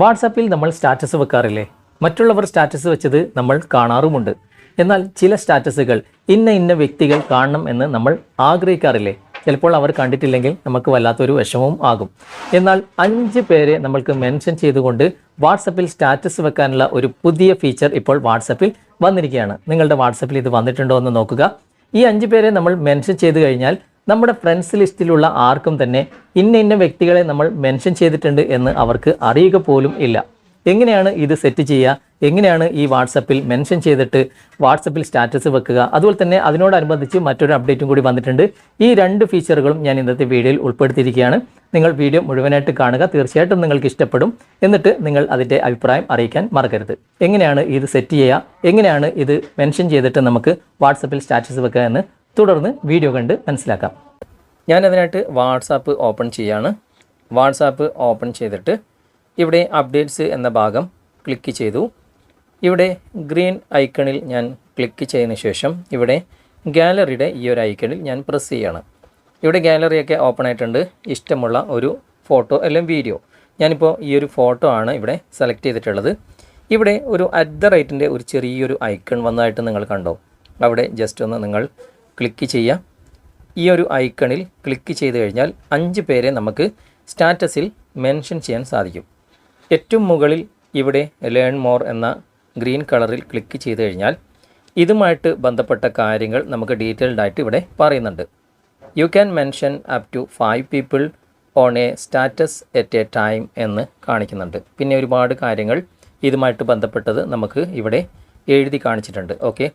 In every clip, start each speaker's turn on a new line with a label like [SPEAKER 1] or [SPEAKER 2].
[SPEAKER 1] വാട്സാപ്പിൽ നമ്മൾ സ്റ്റാറ്റസ് വെക്കാറില്ലേ? മറ്റുള്ളവർ സ്റ്റാറ്റസ് വെച്ചത് നമ്മൾ കാണാറുമുണ്ട്. എന്നാൽ ചില സ്റ്റാറ്റസുകൾ ഇന്ന ഇന്ന വ്യക്തികൾ കാണണം എന്ന് നമ്മൾ ആഗ്രഹിക്കാറില്ലേ? ചിലപ്പോൾ അവർ കണ്ടിട്ടില്ലെങ്കിൽ നമുക്ക് വല്ലാത്തൊരു വിഷമവും ആകും. എന്നാൽ അഞ്ച് പേരെ നമ്മൾക്ക് മെൻഷൻ ചെയ്തുകൊണ്ട് വാട്സപ്പിൽ സ്റ്റാറ്റസ് വെക്കാനുള്ള ഒരു പുതിയ ഫീച്ചർ ഇപ്പോൾ വാട്സപ്പിൽ വന്നിരിക്കുകയാണ്. നിങ്ങളുടെ വാട്സപ്പിൽ ഇത് വന്നിട്ടുണ്ടോ എന്ന് നോക്കുക. ഈ അഞ്ച് പേരെ നമ്മൾ മെൻഷൻ ചെയ്ത് കഴിഞ്ഞാൽ നമ്മുടെ ഫ്രണ്ട്സ് ലിസ്റ്റിലുള്ള ആർക്കും തന്നെ ഇന്ന ഇന്ന വ്യക്തികളെ നമ്മൾ മെൻഷൻ ചെയ്തിട്ടുണ്ട് എന്ന് അവർക്ക് അറിയുക പോലും ഇല്ല. എങ്ങനെയാണ് ഇത് സെറ്റ് ചെയ്യുക? എങ്ങനെയാണ് ഈ വാട്സപ്പിൽ മെൻഷൻ ചെയ്തിട്ട് വാട്സപ്പിൽ സ്റ്റാറ്റസ് വെക്കുക? അതുപോലെ തന്നെ അതിനോടനുബന്ധിച്ച് മറ്റൊരു അപ്ഡേറ്റും കൂടി വന്നിട്ടുണ്ട്. ഈ രണ്ട് ഫീച്ചറുകളും ഞാൻ ഇന്നത്തെ വീഡിയോയിൽ ഉൾപ്പെടുത്തിയിരിക്കുകയാണ്. നിങ്ങൾ വീഡിയോ മുഴുവനായിട്ട് കാണുക. തീർച്ചയായിട്ടും നിങ്ങൾക്ക് ഇഷ്ടപ്പെടും. എന്നിട്ട് നിങ്ങൾ അതിന്റെ അഭിപ്രായം അറിയിക്കാൻ മറക്കരുത്. എങ്ങനെയാണ് ഇത് സെറ്റ് ചെയ്യുക? എങ്ങനെയാണ് ഇത് മെൻഷൻ ചെയ്തിട്ട് നമുക്ക് വാട്സപ്പിൽ സ്റ്റാറ്റസ് വെക്കുക എന്ന് തുടർന്ന് വീഡിയോ കണ്ട് മനസ്സിലാക്കാം. ഞാൻ അതിനായിട്ട് വാട്സാപ്പ് ഓപ്പൺ ചെയ്യാണ്. വാട്സാപ്പ് ഓപ്പൺ ചെയ്തിട്ട് ഇവിടെ അപ്ഡേറ്റ്സ് എന്ന ഭാഗം ക്ലിക്ക് ചെയ്തു. ഇവിടെ ഗ്രീൻ ഐക്കണിൽ ഞാൻ ക്ലിക്ക് ചെയ്തതിന് ശേഷം ഇവിടെ ഗാലറിയുടെ ഈ ഒരു ഐക്കണിൽ ഞാൻ പ്രസ് ചെയ്യാണ്. ഇവിടെ ഗാലറിയൊക്കെ ഓപ്പൺ ആയിട്ടുണ്ട്. ഇഷ്ടമുള്ള ഒരു ഫോട്ടോ അല്ലെങ്കിൽ വീഡിയോ ഞാനിപ്പോൾ ഈ ഒരു ഫോട്ടോ ആണ് ഇവിടെ സെലക്ട് ചെയ്തിട്ടുള്ളത്. ഇവിടെ ഒരു അറ്റ് ദ റേറ്റിന്റെ ഒരു ചെറിയൊരു ഐക്കൺ വന്നതായിട്ട് നിങ്ങൾ കണ്ടോ? അവിടെ ജസ്റ്റ് ഒന്ന് നിങ്ങൾ ക്ലിക്ക് ചെയ്യാം. ഈ ഒരു ഐക്കണിൽ ക്ലിക്ക് ചെയ്ത് കഴിഞ്ഞാൽ അഞ്ച് പേരെ നമുക്ക് സ്റ്റാറ്റസിൽ മെൻഷൻ ചെയ്യാൻ സാധിക്കും. ഏറ്റവും മുകളിൽ ഇവിടെ ലേൺ മോർ എന്ന ഗ്രീൻ കളറിൽ ക്ലിക്ക് ചെയ്ത് കഴിഞ്ഞാൽ ഇതുമായിട്ട് ബന്ധപ്പെട്ട കാര്യങ്ങൾ നമുക്ക് ഡീറ്റെയിൽഡ് ആയിട്ട് ഇവിടെ പറയുന്നുണ്ട്. You can mention up to five people on a status at a time എന്ന് കാണിക്കുന്നുണ്ട്. പിന്നെ ഒരുപാട് കാര്യങ്ങൾ ഇതുമായിട്ട് ബന്ധപ്പെട്ടത് നമുക്ക് ഇവിടെ എഴുതി കാണിച്ചിട്ടുണ്ട്. ഓക്കെ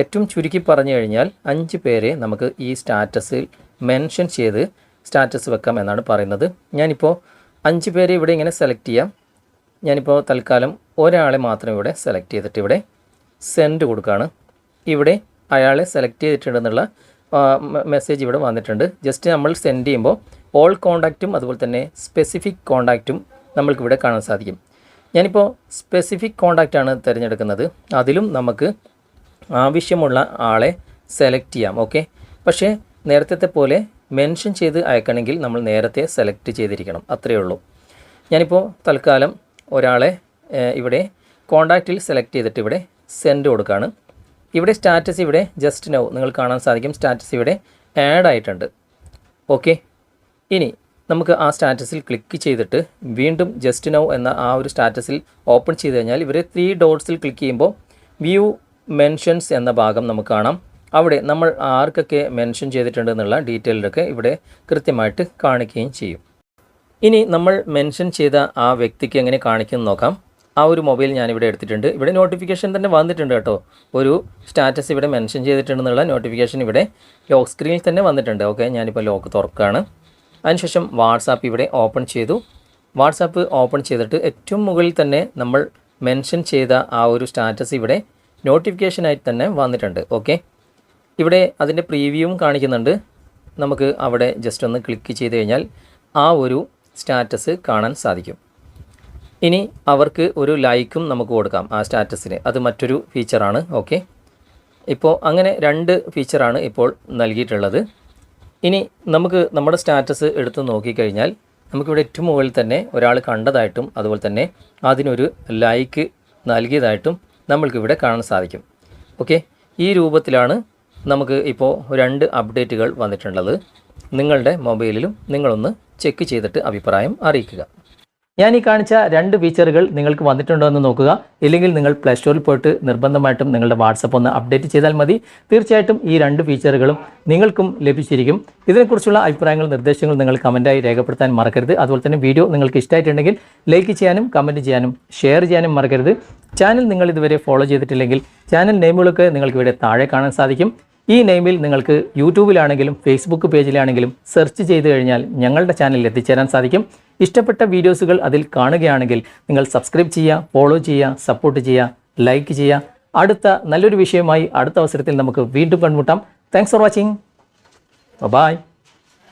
[SPEAKER 1] ഏറ്റവും ചുരുക്കി പറഞ്ഞു കഴിഞ്ഞാൽ അഞ്ച് പേരെ നമുക്ക് ഈ സ്റ്റാറ്റസിൽ മെൻഷൻ ചെയ്ത് സ്റ്റാറ്റസ് വെക്കാം എന്നാണ് പറയുന്നത്. ഞാനിപ്പോൾ അഞ്ച് പേരെ ഇവിടെ ഇങ്ങനെ സെലക്ട് ചെയ്യാം. ഞാനിപ്പോൾ തൽക്കാലം ഒരാളെ മാത്രം ഇവിടെ സെലക്ട് ചെയ്തിട്ട് ഇവിടെ സെൻഡ് കൊടുക്കുകയാണ് ഇവിടെ അയാളെ സെലക്ട് ചെയ്തിട്ടുണ്ടെന്നുള്ള മെസ്സേജ് ഇവിടെ വന്നിട്ടുണ്ട്. ജസ്റ്റ് നമ്മൾ സെൻഡ് ചെയ്യുമ്പോൾ ഓൾ കോണ്ടാക്റ്റും അതുപോലെ തന്നെ സ്പെസിഫിക് കോണ്ടാക്റ്റും നമ്മൾക്കിവിടെ കാണാൻ സാധിക്കും. ഞാനിപ്പോൾ സ്പെസിഫിക് കോണ്ടാക്റ്റാണ് തിരഞ്ഞെടുക്കുന്നത്. അതിലും നമുക്ക് ആവശ്യമുള്ള ആളെ സെലക്ട് ചെയ്യാം ഓക്കെ പക്ഷേ നേരത്തെ പോലെ മെൻഷൻ ചെയ്ത് അയക്കണമെങ്കിൽ നമ്മൾ നേരത്തെ സെലക്ട് ചെയ്തിരിക്കണം അത്രയേ ഉള്ളൂ. ഞാനിപ്പോൾ തൽക്കാലം ഒരാളെ ഇവിടെ കോണ്ടാക്റ്റിൽ സെലക്ട് ചെയ്തിട്ട് ഇവിടെ സെൻഡ് കൊടുക്കുകയാണ് ഇവിടെ സ്റ്റാറ്റസ് ഇവിടെ ജസ്റ്റ് നൗ നിങ്ങൾ കാണാൻ സാധിക്കും. സ്റ്റാറ്റസ് ഇവിടെ ആഡ് ആയിട്ടുണ്ട് ഓക്കെ ഇനി നമുക്ക് ആ സ്റ്റാറ്റസിൽ ക്ലിക്ക് ചെയ്തിട്ട് വീണ്ടും ജസ്റ്റ് നൗ എന്ന ആ ഒരു സ്റ്റാറ്റസിൽ ഓപ്പൺ ചെയ്ത് കഴിഞ്ഞാൽ ഇവർ ത്രീ ഡോട്ട്സിൽ ക്ലിക്ക് ചെയ്യുമ്പോൾ വ്യൂ മെൻഷൻസ് എന്ന ഭാഗം നമുക്ക് കാണാം. അവിടെ നമ്മൾ ആർക്കൊക്കെ മെൻഷൻ ചെയ്തിട്ടുണ്ട് എന്നുള്ള ഡീറ്റെയിലൊക്കെ ഇവിടെ കൃത്യമായിട്ട് കാണിക്കുകയും ചെയ്യും. ഇനി നമ്മൾ മെൻഷൻ ചെയ്ത ആ വ്യക്തിക്ക് എങ്ങനെ കാണിക്കുമെന്ന് നോക്കാം. ആ ഒരു മൊബൈൽ ഞാനിവിടെ എടുത്തിട്ടുണ്ട്. ഇവിടെ നോട്ടിഫിക്കേഷൻ തന്നെ വന്നിട്ടുണ്ട് കേട്ടോ. ഒരു സ്റ്റാറ്റസ് ഇവിടെ മെൻഷൻ ചെയ്തിട്ടുണ്ടെന്നുള്ള നോട്ടിഫിക്കേഷൻ ഇവിടെ ലോക്ക് സ്ക്രീനിൽ തന്നെ വന്നിട്ടുണ്ട്. ഓക്കെ ഞാനിപ്പോൾ ലോക്ക് തുറക്കുകയാണ്. അതിനുശേഷം വാട്സാപ്പ് ഇവിടെ ഓപ്പൺ ചെയ്തു. വാട്സാപ്പ് ഓപ്പൺ ചെയ്തിട്ട് ഏറ്റവും മുകളിൽ തന്നെ നമ്മൾ മെൻഷൻ ചെയ്ത ആ ഒരു സ്റ്റാറ്റസ് ഇവിടെ നോട്ടിഫിക്കേഷനായിട്ട് തന്നെ വന്നിട്ടുണ്ട്. ഓക്കെ? ഇവിടെ അതിന്റെ പ്രീവ്യൂവും കാണിക്കുന്നുണ്ട്. നമുക്ക് അവിടെ ജസ്റ്റ് ഒന്ന് ക്ലിക്ക് ചെയ്ത് കഴിഞ്ഞാൽ ആ ഒരു സ്റ്റാറ്റസ് കാണാൻ സാധിക്കും. ഇനി അവർക്ക് ഒരു ലൈക്കും നമുക്ക് കൊടുക്കാം ആ സ്റ്റാറ്റസിന് അത് മറ്റൊരു ഫീച്ചറാണ് ഓക്കെ? ഇപ്പോൾ അങ്ങനെ രണ്ട് ഫീച്ചറാണ് ഇപ്പോൾ നൽകിയിട്ടുള്ളത്. ഇനി നമുക്ക് നമ്മുടെ സ്റ്റാറ്റസ് എടുത്ത് നോക്കിക്കഴിഞ്ഞാൽ നമുക്കിവിടെ ഏറ്റവും മുകളിൽ തന്നെ ഒരാൾ കണ്ടതായിട്ടും അതുപോലെ തന്നെ അതിനൊരു ലൈക്ക് നൽകിയതായിട്ടും നമ്മൾക്കിവിടെ കാണാൻ സാധിക്കും. ഓക്കെ ഈ രൂപത്തിലാണ് നമുക്ക് ഇപ്പോൾ രണ്ട് അപ്ഡേറ്റുകൾ വന്നിട്ടുള്ളത്. നിങ്ങളുടെ മൊബൈലിലും നിങ്ങളൊന്ന് ചെക്ക് ചെയ്തിട്ട് അഭിപ്രായം അറിയിക്കുക. ഞാൻ ഈ കാണിച്ച രണ്ട് ഫീച്ചറുകൾ നിങ്ങൾക്ക് വന്നിട്ടുണ്ടോ എന്ന് നോക്കുക. ഇല്ലെങ്കിൽ നിങ്ങൾ പ്ലേ സ്റ്റോറിൽ പോയിട്ട് നിർബന്ധമായിട്ടും നിങ്ങളുടെ വാട്സപ്പ് ഒന്ന് അപ്ഡേറ്റ് ചെയ്താൽ മതി. തീർച്ചയായിട്ടും ഈ രണ്ട് ഫീച്ചറുകളും നിങ്ങൾക്കും ലഭിച്ചിരിക്കും. ഇതിനെക്കുറിച്ചുള്ള അഭിപ്രായങ്ങൾ നിർദ്ദേശങ്ങൾ നിങ്ങൾ കമന്റായി രേഖപ്പെടുത്താൻ മറക്കരുത്. അതുപോലെ തന്നെ വീഡിയോ നിങ്ങൾക്ക് ഇഷ്ടമായിട്ടുണ്ടെങ്കിൽ ലൈക്ക് ചെയ്യാനും കമന്റ് ചെയ്യാനും ഷെയർ ചെയ്യാനും മറക്കരുത്. ചാനൽ നിങ്ങൾ ഇതുവരെ ഫോളോ ചെയ്തിട്ടില്ലെങ്കിൽ ചാനൽ നെയിമുകളൊക്കെ നിങ്ങൾക്ക് ഇവിടെ താഴെ കാണാൻ സാധിക്കും. ഈ നെയിമിൽ നിങ്ങൾക്ക് യൂട്യൂബിലാണെങ്കിലും ഫേസ്ബുക്ക് പേജിലാണെങ്കിലും സെർച്ച് ചെയ്ത് കഴിഞ്ഞാൽ ഞങ്ങളുടെ ചാനലിൽ എത്തിച്ചേരാൻ സാധിക്കും. ഇഷ്ടപ്പെട്ട വീഡിയോസുകൾ അതിൽ കാണുകയാണെങ്കിൽ നിങ്ങൾ സബ്സ്ക്രൈബ് ചെയ്യുക ഫോളോ ചെയ്യുക സപ്പോർട്ട് ചെയ്യുക ലൈക്ക് ചെയ്യുക. അടുത്ത നല്ലൊരു വിഷയമായി അടുത്ത അവസരത്തിൽ നമുക്ക് വീണ്ടും കണ്ടുമുട്ടാം. Thanks for watching bye